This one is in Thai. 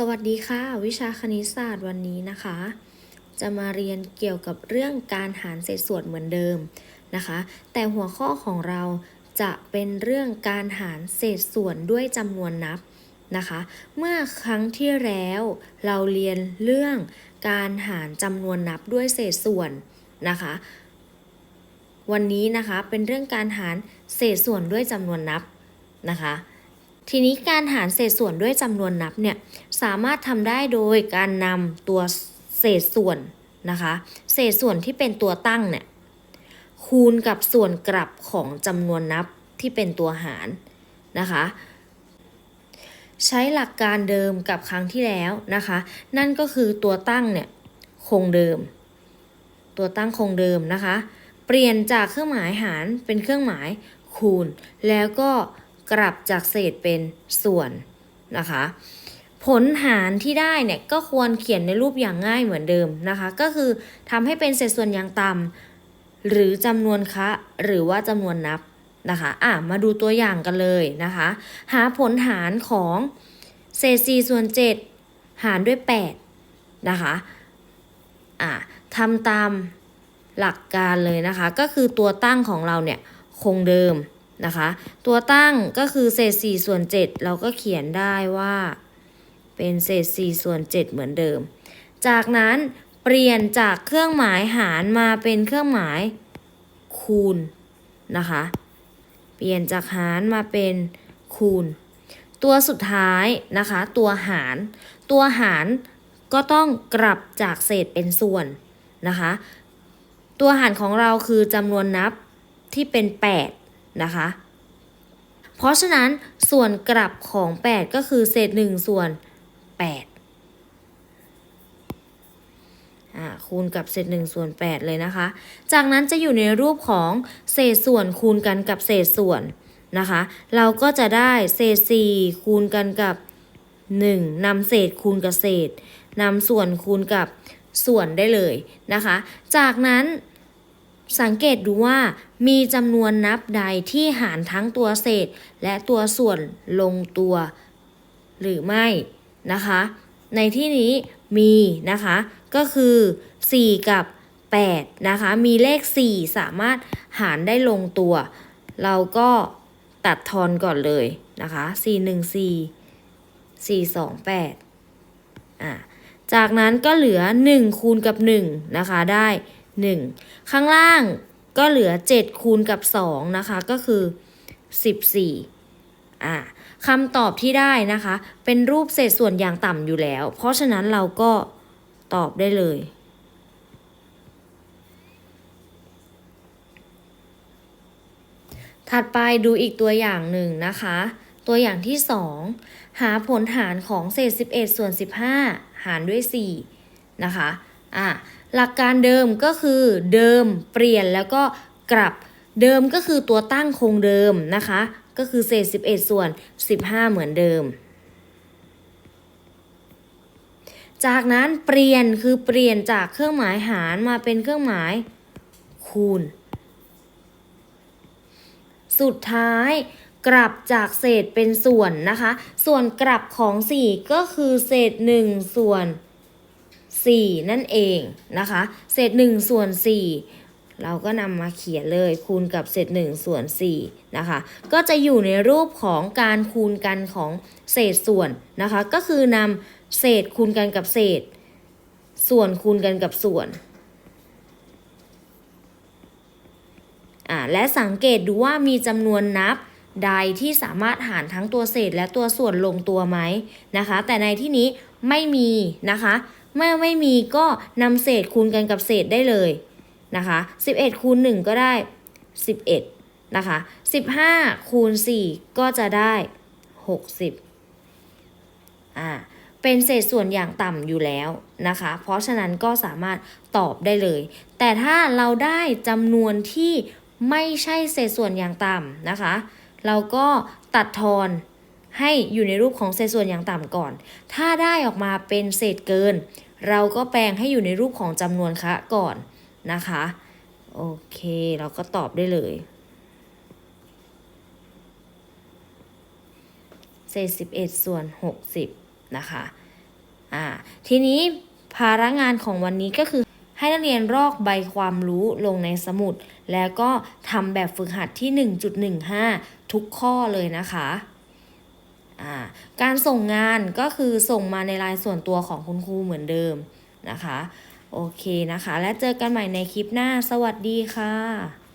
สวัสดีค่ะ วิชาคณิตศาสตร์วันนี้นะคะ จะมาเรียนเกี่ยวกับเรื่องการหารเศษส่วนเหมือนเดิมนะคะ แต่หัวข้อของเราจะเป็นเรื่องการหารเศษส่วนด้วยจำนวนนับนะคะ เมื่อครั้งที่แล้วเราเรียนเรื่องการหารจำนวนนับด้วยเศษส่วนนะคะ วันนี้นะคะเป็นเรื่องการหารเศษส่วนด้วยจำนวนนับนะคะ ทีนี้การหารเศษส่วนด้วยจำนวนนับเนี่ยสามารถทำได้โดยการนำตัวเศษส่วนนะคะเศษส่วนที่เป็นตัวตั้งเนี่ยคูณกับส่วนกลับของจำนวนนับที่เป็นตัวหารนะคะใช้หลักการเดิมกับครั้งที่แล้วนะคะ นั่นก็คือตัวตั้งเนี่ยคงเดิม ตัวตั้งคงเดิมนะคะ เปลี่ยนจากเครื่องหมายหารเป็นเครื่องหมายคูณ แล้วก็ กลับจากเศษเป็นส่วนนะคะ ผลหารที่ได้เนี่ยก็ควรเขียนในรูปอย่างง่ายเหมือนเดิมนะคะ ก็คือทำให้เป็นเศษส่วนอย่างต่ำหรือจำนวนคะหรือว่าจำนวนนับนะคะอะมาดูตัวอย่างกันเลยนะคะ หาผลหารของเศษ4ส่วน7หารด้วย8นะคะอะทำตามหลักการเลยนะคะ ก็คือตัวตั้งของเราเนี่ยคงเดิม นะคะ ตัวตั้งก็คือเศษ4ส่วน7เราก็เขียนได้ว่า เป็นเศษ4ส่วน7เหมือนเดิม จากนั้นเปลี่ยนจากเครื่องหมายหารมาเป็นเครื่องหมายคูณนะคะ เปลี่ยนจากหารมาเป็นคูณ ตัวสุดท้ายนะคะ ตัวหาร ตัวหารก็ต้องกลับจากเศษเป็นส่วนนะคะ ตัวหารของเราคือจำนวนนับที่เป็น 8 นะคะ เพราะฉะนั้นส่วนกลับของ 8 ก็คือเศษ 1 ส่วน 8 คูณกับเศษ1ส่วน 8 เลยนะคะ จากนั้นจะอยู่ในรูปของเศษส่วนคูณกันกับเศษส่วนนะคะ เราก็จะได้เศษ 4 คูณกันกับ 1นำเศษคูณกับเศษนำส่วนคูณกับส่วนได้เลยนะคะ จากนั้น สังเกตดูว่ามีจำนวนนับใดที่หารทั้งตัวเศษ และตัวส่วนลงตัว หรือไม่นะคะ ในที่นี้มีนะคะ ก็คือ 4 กับ 8 นะคะ มีเลข 4 สามารถหารได้ลงตัว เราก็ตัดทอนก่อนเลยนะคะ 4 1 4 4 2 8อะจากนั้นก็เหลือ 1 คูณกับ 1 นะคะได้ 1 ข้างล่างก็เหลือ 7 คูณกับ 2 นะคะ ก็คือ 14อะคำตอบที่ได้นะคะ เป็นรูปเศษส่วนอย่างต่ำอยู่แล้ว เพราะฉะนั้นเราก็ตอบได้เลยถัดไปดูอีกตัวอย่างหนึ่งนะคะ ตัวอย่างที่ 2 หาผลหารของเศษ 11 ส่วน 15 หารด้วย 4 นะคะ อะ หลักการเดิมก็คือเดิมเปลี่ยนแล้วก็กลับเดิมก็คือตัวตั้งคงเดิมนะคะ ก็คือเศษ 11 ส่วน 15 เหมือนเดิม จากนั้นเปลี่ยนคือเปลี่ยนจากเครื่องหมายหารมาเป็นเครื่องหมายคูณ สุดท้ายกลับจากเศษเป็นส่วนนะคะ ส่วนกลับของ 4 ก็คือเศษ 1 ส่วน 4 นั่นเองนะคะ เศษ1ส่วน4เราก็นำมาเขียนเลยคูณกับเศษ1ส่วน4นะคะ ก็จะอยู่ในรูปของการคูณกันของเศษส่วนนะคะ ก็คือนำเศษคูณกันกับเศษ ส่วนคูณกันกับส่วนอ่าและสังเกตดูว่ามีจำนวนนับใดที่สามารถหารทั้งตัวเศษและตัวส่วนลงตัวไหมนะคะ แต่ในที่นี้ไม่มีนะคะ เมื่อไม่มีก็นำเศษคูณกันกับเศษได้เลยนะคะ11คูณ1ก็ได้ 11นะคะ15คูณ4ก็จะได้ 60อ่าเป็นเศษส่วนอย่างต่ำอยู่แล้วนะคะ เพราะฉะนั้นก็สามารถตอบได้เลย แต่ถ้าเราได้จำนวนที่ไม่ใช่เศษส่วนอย่างต่ำนะคะ เราก็ตัดทอนให้อยู่ในรูปของเศษส่วนอย่างต่ำก่อน ถ้าได้ออกมาเป็นเศษเกิน เราก็แปลงให้อยู่ในรูปของจำนวนคะก่อนนะคะ โอเค เราก็ตอบได้เลย เศษ11ส่วน60นะคะ อ่า ทีนี้ภาระงานของวันนี้ก็คือให้นักเรียนรอกใบความรู้ลงในสมุด แล้วก็ทำแบบฝึกหัดที่ 1.15 ทุกข้อเลยนะคะ การส่งงานก็คือส่งมาในไลน์ส่วนตัวของคุณครูเหมือนเดิมนะคะ โอเคนะคะ และเจอกันใหม่ในคลิปหน้า สวัสดีค่ะ